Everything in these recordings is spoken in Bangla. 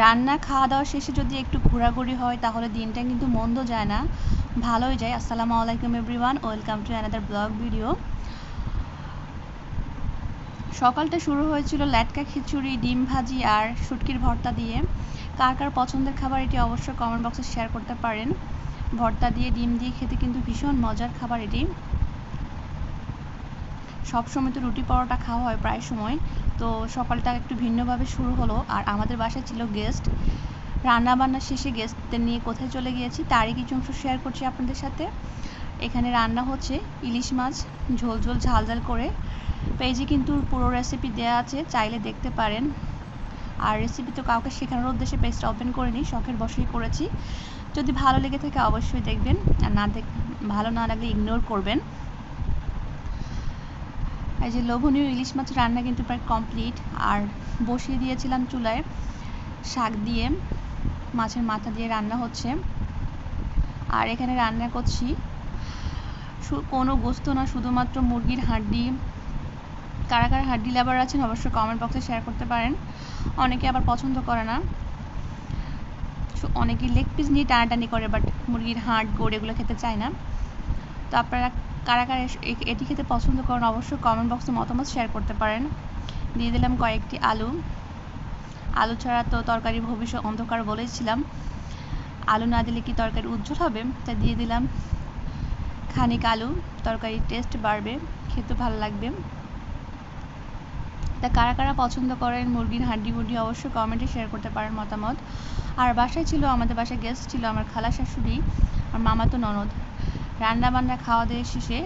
রান্না খাওয়া দাওয়া শেষে যদি একটু ঘোরাঘুরি হয়, তাহলে দিনটা কিন্তু মন্দ যায় না। ভালোই যায়। আসসালামু আলাইকুম everyone welcome to another blog video সকালটা শুরু হয়েছিল ল্যাটকা খিচুড়ি, ডিম ভাজি আর শুটকির ভর্তা দিয়ে। কার কার পছন্দের খাবার এটি অবশ্যই কমেন্ট বক্সে শেয়ার করতে পারেন। ভর্তা দিয়ে, ডিম দিয়ে খেতে কিন্তু ভীষণ মজার খাবার এটি। সবসময় তো রুটি পরোটা খাওয়া হয় প্রায় সময়। তো সকালটা একটু ভিন্নভাবে শুরু হলো। আর আমাদের বাসায় ছিল গেস্ট রান্না বান্না শেষে গেস্টদের নিয়ে কোথায় চলে গিয়েছি তারই কিছু অংশ শেয়ার করছি আপনাদের সাথে। এখানে রান্না হচ্ছে ইলিশ মাছ, ঝোল ঝোল, ঝাল ঝাল করে। পেজে কিন্তু পুরো রেসিপি দেওয়া আছে, চাইলে দেখতে পারেন। আর রেসিপি তো কাউকে শেখানোর উদ্দেশ্যে পেজটা ওপেন করিনি, শখের বসেই করেছি। যদি ভালো লেগে থাকে অবশ্যই দেখবেন। আর না দেখ ভালো না লাগলে ইগনোর করবেন। এই যে লোভনীয় ইলিশ মাছ রান্না কিন্তু প্রায় কমপ্লিট আর বসিয়ে দিয়েছিলাম চুলায় শাক দিয়ে, মাছের মাথা দিয়ে রান্না হচ্ছে। আর এখানে রান্না করছি কোনো গোস্ত না, শুধুমাত্র মুরগির হাড্ডি। কারা কারা হাড্ডি লাভার আছেন অবশ্যই কমেন্ট বক্সে শেয়ার করতে পারেন। অনেকে আবার পছন্দ করে না। অনেকে লেগ পিস নিয়ে টানাটানি করে বাট মুরগির হাড়, গোড় এগুলো খেতে চায় না। তো আপনারা কারা কারা এটি খেতে পছন্দ করেন অবশ্যই কমেন্ট বক্সে মতামত শেয়ার করতে পারেন। দিয়ে দিলাম কয়েকটি আলু। আলু ছাড়া তো তরকারি ভবিষ্যৎ অন্ধকার বলেছিলাম। আলু না দিলে কি তরকারি উজ্জ্বল হবে? তাই দিয়ে দিলাম খানিক আলু। তরকারির টেস্ট বাড়বে, খেতে ভালো লাগবে। তা কারা কারা পছন্দ করেন মুরগির হাড্ডি মুরগি অবশ্যই কমেন্টে শেয়ার করতে পারেন মতামত। আর বাসায় ছিল, আমাদের বাসায় গেস্ট ছিল আমার খালা শাশুড়ি আর মামাতো ননদ। রান্না বান্না খাওয়া দাওয়া শেষে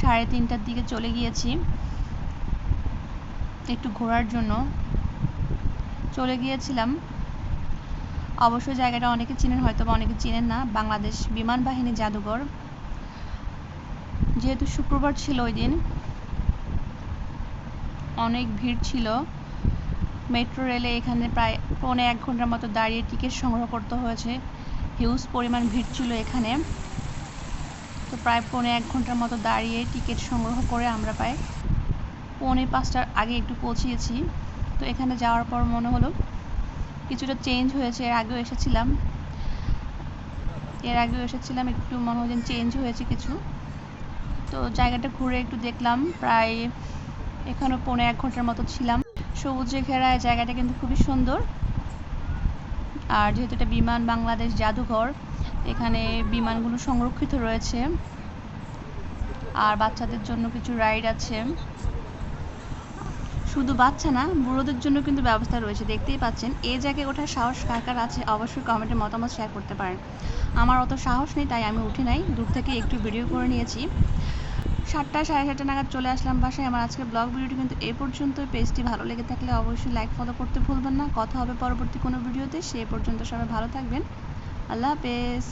সাড়ে তিনটার দিকে চলে গিয়েছি। একটু ঘোরার জন্য। চলে গিয়েছিলাম। অবশ্যই জায়গাটা অনেকে চিনেন হয়তো বা অনেকে চিনেন না। বাংলাদেশ বিমান বাহিনী জাদুঘর। যেহেতু শুক্রবার ছিল ওই দিন, অনেক ভিড় ছিল। মেট্রো রেলে এখানে প্রায় পৌনে এক ঘণ্টার মতো দাঁড়িয়ে টিকিট সংগ্রহ করতে হয়েছে। হিউজ পরিমাণ ভিড় ছিল এখানে। তো প্রায় পৌনে এক ঘণ্টার মতো দাঁড়িয়ে টিকিট সংগ্রহ করে আমরা প্রায় পৌনে পাঁচটার আগে একটু পৌঁছিয়েছি। তো এখানে যাওয়ার পর মনে হলো কিছুটা চেঞ্জ হয়েছে, এর আগেও এসেছিলাম। এর আগেও এসেছিলাম, একটু মনে হয় চেঞ্জ হয়েছে কিছু। তো জায়গাটা ঘুরে একটু দেখলাম, প্রায় এখানে পৌনে এক ঘণ্টার মতো ছিলাম। সবুজে ঘেরা জায়গাটা কিন্তু খুবই সুন্দর। আর যেহেতু এটা বিমান বাংলাদেশ জাদুঘর, এখানে বিমানগুলো সংরক্ষিত রয়েছে। আর বাচ্চাদের জন্য কিছু রাইড আছে। শুধু বাচ্চা না, বুড়োদের জন্য কিন্তু ব্যবস্থা রয়েছে, দেখতেই পাচ্ছেন। এই জায়গায় ওঠার সাহস কার কার আছে, অবশ্যই কমেন্টে মতামত শেয়ার করতে পারেন। আমার অত সাহস নেই, তাই আমি উঠে নাই। দূর থেকে একটু ভিডিও করে নিয়েছি। সাতটা সাড়ে সাতটা নাগাদ চলে আসলাম বাসায়। আমার আজকের ব্লগ ভিডিওটি কিন্তু এই পর্যন্ত পেজটি ভালো লেগে থাকলে অবশ্যই লাইক ফলো করতে ভুলবেন না। কথা হবে পরবর্তী কোনো ভিডিওতে সে পর্যন্ত সবাই ভালো থাকবেন। আল্লাহ হাফেজ।